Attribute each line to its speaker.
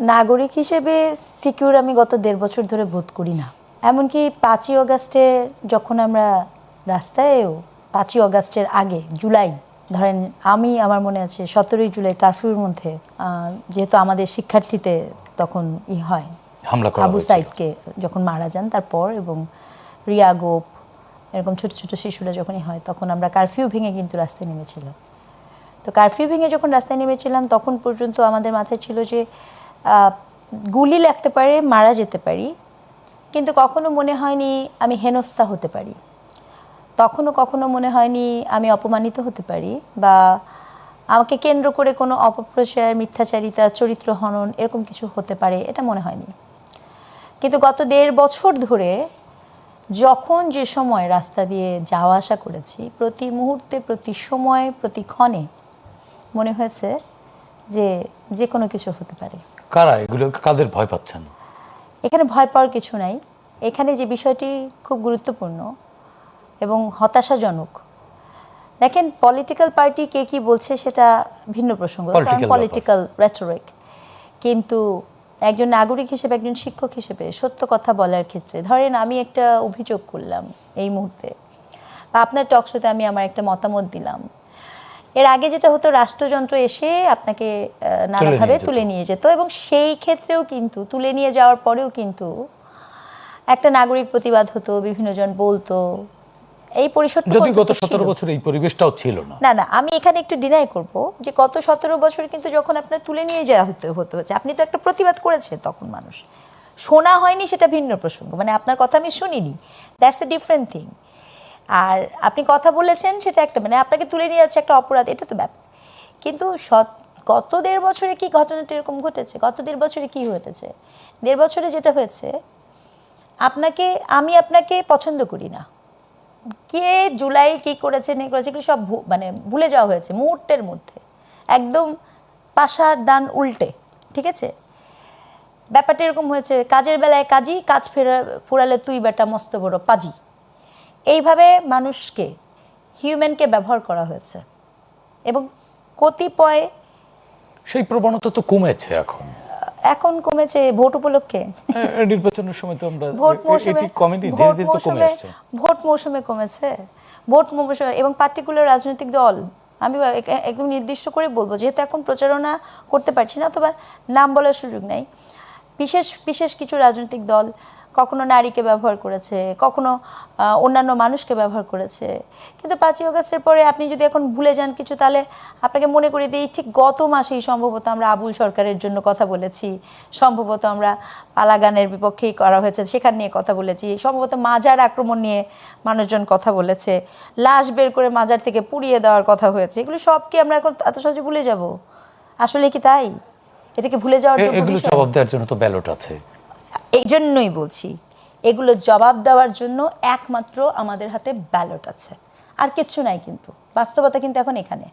Speaker 1: নাগরিক হিসেবে সিকিউর আমি গত দেড় বছর ধরে বোধ করি না এমনকি পাঁচই অগাস্টে যখন আমরা রাস্তায়ও পাঁচই অগাস্টের আগে জুলাই ধরেন আমি আমার মনে আছে সতেরোই জুলাই কারফিউর মধ্যে যেহেতু আমাদের শিক্ষার্থীতে তখন ই হয়
Speaker 2: হামলা
Speaker 1: আবু। সাইদকে যখন মারা যান তারপর এবং রিয়া গোপ এরকম ছোট ছোট শিশুরা যখনই হয় তখন আমরা কারফিউ ভেঙে কিন্তু রাস্তায় নেমেছিলাম তো কারফিউ ভেঙে যখন রাস্তায় নেমেছিলাম তখন পর্যন্ত আমাদের মাথায় ছিল যে গুলি লাগতে পারে, মারা যেতে পারি। কিন্তু কখনো মনে হয়নি আমি হেনস্থা হতে পারি। তখনও কখনো মনে হয়নি আমি অপমানিত হতে পারি বা আমাকে কেন্দ্র করে কোনো অপপ্রচার, মিথ্যাচারিতা, চরিত্র হনন এরকম কিছু হতে পারে এটা মনে হয়নি। কিন্তু গত দেড় বছর ধরে যখন যে সময় রাস্তা দিয়ে যাওয়া আসা করেছি, প্রতি মুহূর্তে, প্রতি সময়, প্রতি ক্ষণে মনে হয়েছে যে যে কোনো কিছু হতে পারে।
Speaker 2: কারা? এগুলো কাদের ভয় পাচ্ছেন?
Speaker 1: এখানে ভয় পাওয়ার কিছু নাই। এখানে যে বিষয়টি খুব গুরুত্বপূর্ণ এবং হতাশাজনক। দেখেন পলিটিক্যাল পার্টি কে কি বলছে সেটা ভিন্ন প্রসঙ্গ। পলিটিক্যাল রেটরিক কিন্তু একজন নাগরিক হিসেবে একজন শিক্ষক হিসেবে সত্য কথা বলার ক্ষেত্রে ধরেন আমি একটা অভিযোগ করলাম এই মুহূর্তে বা আপনার টকশোতে আমি আমার একটা মতামত দিলাম। এর আগে যেটা হতো রাষ্ট্রযন্ত্র এসে আপনাকে নানাভাবে তুলে নিয়ে যেত এবং সেই ক্ষেত্রেও কিন্তু তুলে নিয়ে যাওয়ার পরেও কিন্তু একটা নাগরিক প্রতিবাদ হতো বিভিন্ন জন বলতো। এই
Speaker 2: যদি গত
Speaker 1: অন্তত ছিল।
Speaker 2: সতেরো বছর এই পরিবেশটাও ছিল না।
Speaker 1: না না আমি এখানে একটু ডিনাই করব যে গত সতেরো বছর কিন্তু যখন আপনার তুলে নিয়ে যাওয়া হতে হতে হচ্ছে আপনি তো একটা প্রতিবাদ করেছেন তখন মানুষ। শোনা হয়নি সেটা ভিন্ন প্রসঙ্গ মানে আপনার কথা আমি শুনিনি। দ্যাটস এ ডিফারেন্ট থিং আর আপনি কথা বলেছেন, সেটা একটা মানে আপনাকে তুলে নিয়ে যাচ্ছে একটা অপরাধ, এটা তো ব্যাপার। কিন্তু সৎ- গত দেড় বছরে কি ঘটনাটা এরকম ঘটেছে? গত দেড় বছরে কি ঘটেছে? দেড় বছরে যেটা হয়েছে, আপনাকে, আমি আপনাকে পছন্দ করি না। কে জুলাই কি করেছে না করেছে সব মানে ভুলে যাওয়া হয়েছে, মুহূর্তের মধ্যে। একদম পাশার ডান উল্টে, ঠিক আছে? ব্যাপারটা এরকম হয়েছে, কাজের বেলায় কাজই কাজ ফেরা, ফুরালে তুই বেটা মস্ত বড় পাজি। এইভাবে মানুষকে হিউম্যানকে ব্যবহার করা হয়েছে। এবং কতিপয়
Speaker 2: সেই প্রবণতা তো কমেছে এখন।
Speaker 1: এখন কমেছে ভোট উপলক্ষে।
Speaker 2: নির্বাচনের সময় তো আমরা
Speaker 1: ভোট মৌসুমে ভোট মৌসুমে কমেছে। ভোট মৌসুমে এবং পার্টিকুলার রাজনৈতিক দল। আমি একদম নির্দিষ্ট করে বলব যেহেতু এখন প্রচারণা করতে পারছি না অথবা নাম বলার সুযোগ নাই। বিশেষ বিশেষ কিছু রাজনৈতিক দল কখনো নারীকে ব্যবহার করেছে কখনো অন্যান্য মানুষকে ব্যবহার করেছে। কিন্তু পাঁচই অগস্টের পরে আপনি যদি এখন ভুলে যান কিছু তাহলে আপনাকে মনে করে দিই ঠিক গত মাসেই সম্ভবত আমরা আবুল সরকারের জন্য কথা বলেছি। সম্ভবত আমরা পালাগানের বিপক্ষেই করা হয়েছে সেখান নিয়ে কথা বলেছি। সম্ভবত মাজার আক্রমণ নিয়ে মানুষজন কথা বলেছে। লাশ বের করে মাজার থেকে পুড়িয়ে দেওয়ার কথা হয়েছে। এগুলো সব কি আমরা এখন এত সহজে ভুলে যাব? আসলে কি তাই? এটাকে ভুলে যাওয়ার বিষয়?
Speaker 2: জবাব দেওয়ার জন্য তো ব্যালট আছে।
Speaker 1: এই জন্যই বলছি, এগুলো জবাব দেওয়ার জন্য একমাত্র আমাদের হাতে ব্যালট আছে। আর কিচ্ছু নাই কিন্তু, বাস্তবতা কিন্তু এখন এখানে।